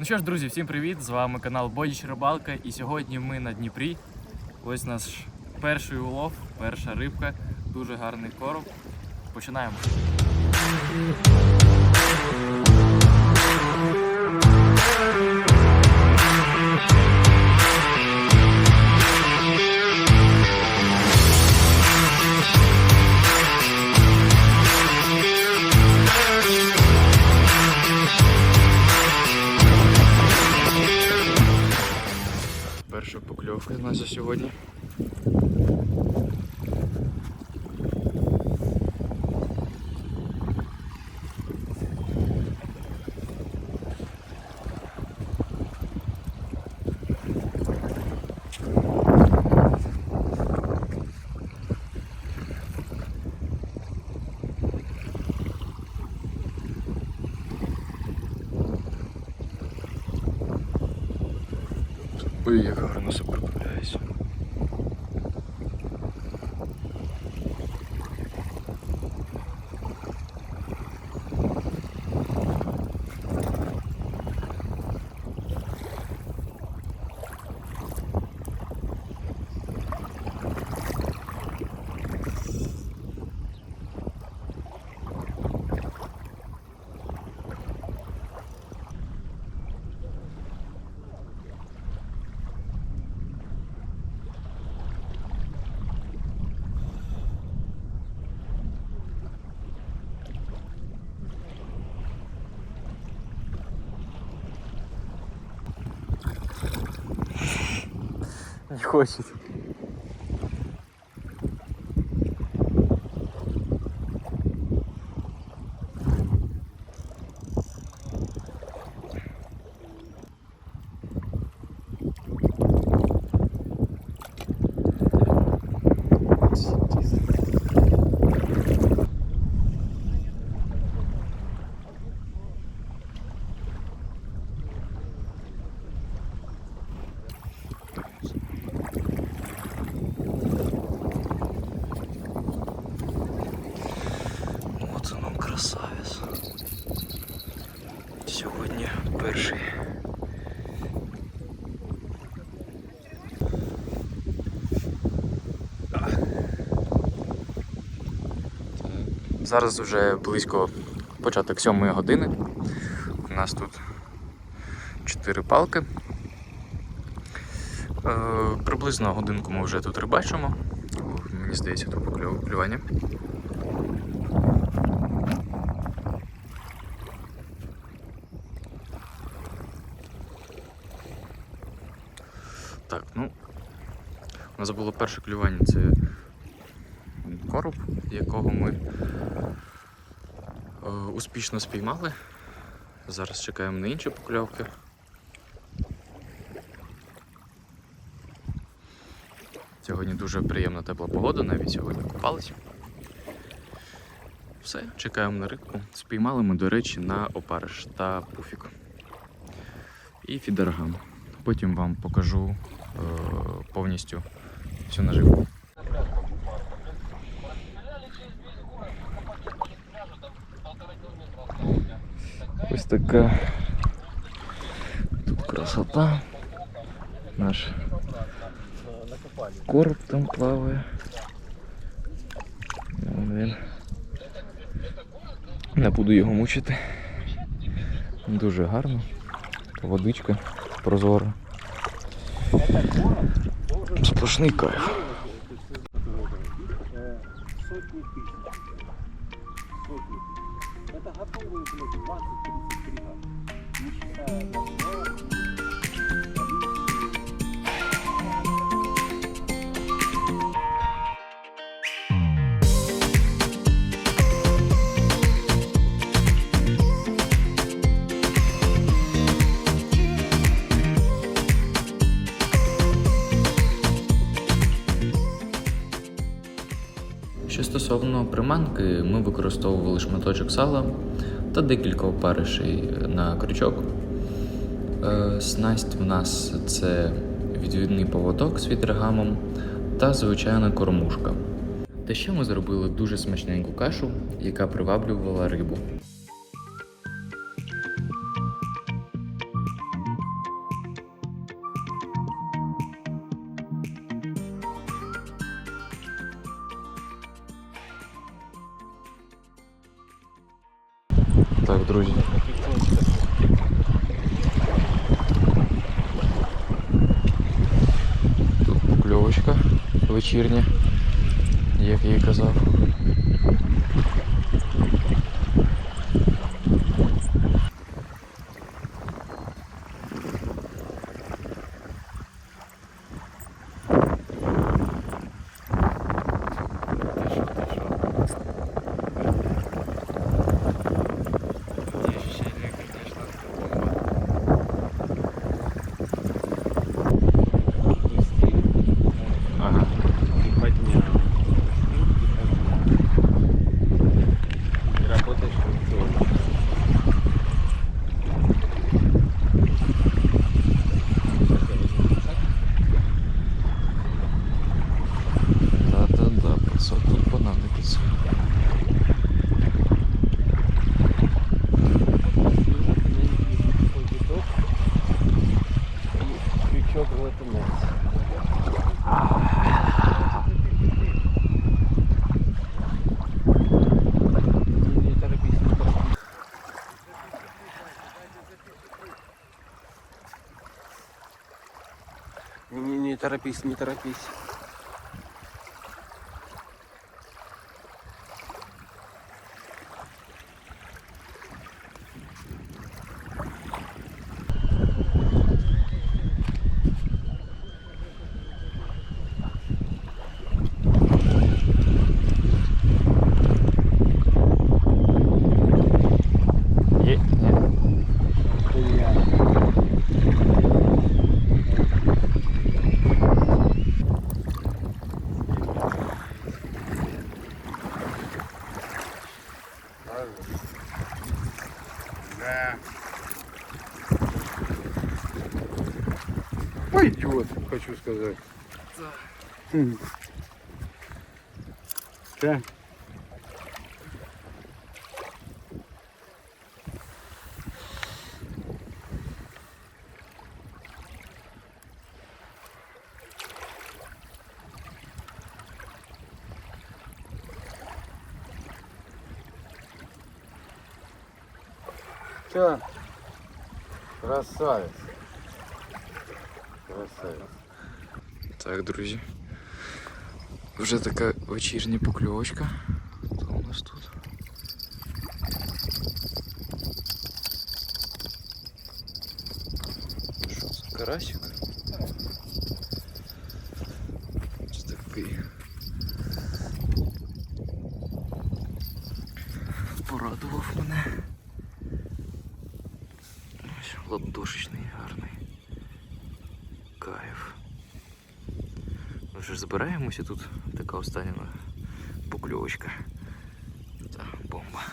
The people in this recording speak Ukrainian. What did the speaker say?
Ну що ж, друзі, всім привіт! З вами канал Бодіч Рибалка. І сьогодні ми на Дніпрі. Ось наш перший улов, перша рибка, дуже гарний короб. Починаємо. Перша покльовка у нас за сьогодні. Ой, як гарно Не хочет. Красавець. Сьогодні перший. Зараз вже близько початок сьомої години. У нас тут чотири палки. Е, приблизно годинку ми вже тут рибачимо. Мені здається, тут покльов- клювання. Так, ну. У нас було перше клювання це короб, якого ми е, успішно спіймали. Зараз чекаємо на інші покльовки. Сьогодні дуже приємна тепла погода, навіть сьогодні купались. Все, чекаємо на рибку. Спіймали ми, до речі, на опариш та пуфік. І фідергам. Потім вам покажу е, повністю всю наживку. Ось така тут красота. Наш короб там плаває. Він. Не буду його мучити. Дуже гарно. Водичка прозора. Сплошний кайф. сотни тысяч. Сотни. Это готовые, блядь, 20-30 бригад. Що стосовно приманки, ми використовували шматочок сала та декілька опаришей на крючок. Е, Снасть в нас це відвідний поводок з вітригамом та звичайна кормушка. Та ще ми зробили дуже смачненьку кашу, яка приваблювала рибу. Так, друзі. Тут покльовочка вечірня, як я і казав. Торопись, не торопись. Пойдет, хочу сказать. Хм. Да. Все. Красавец. Красавец. Так, друзі. Вже така вечірня покльовочка. Хто у нас тут? Що це, карасик? Ось ладошечний гарний. Кайф. Ми вже збираємося тут така остання покльовочка. Та бомба.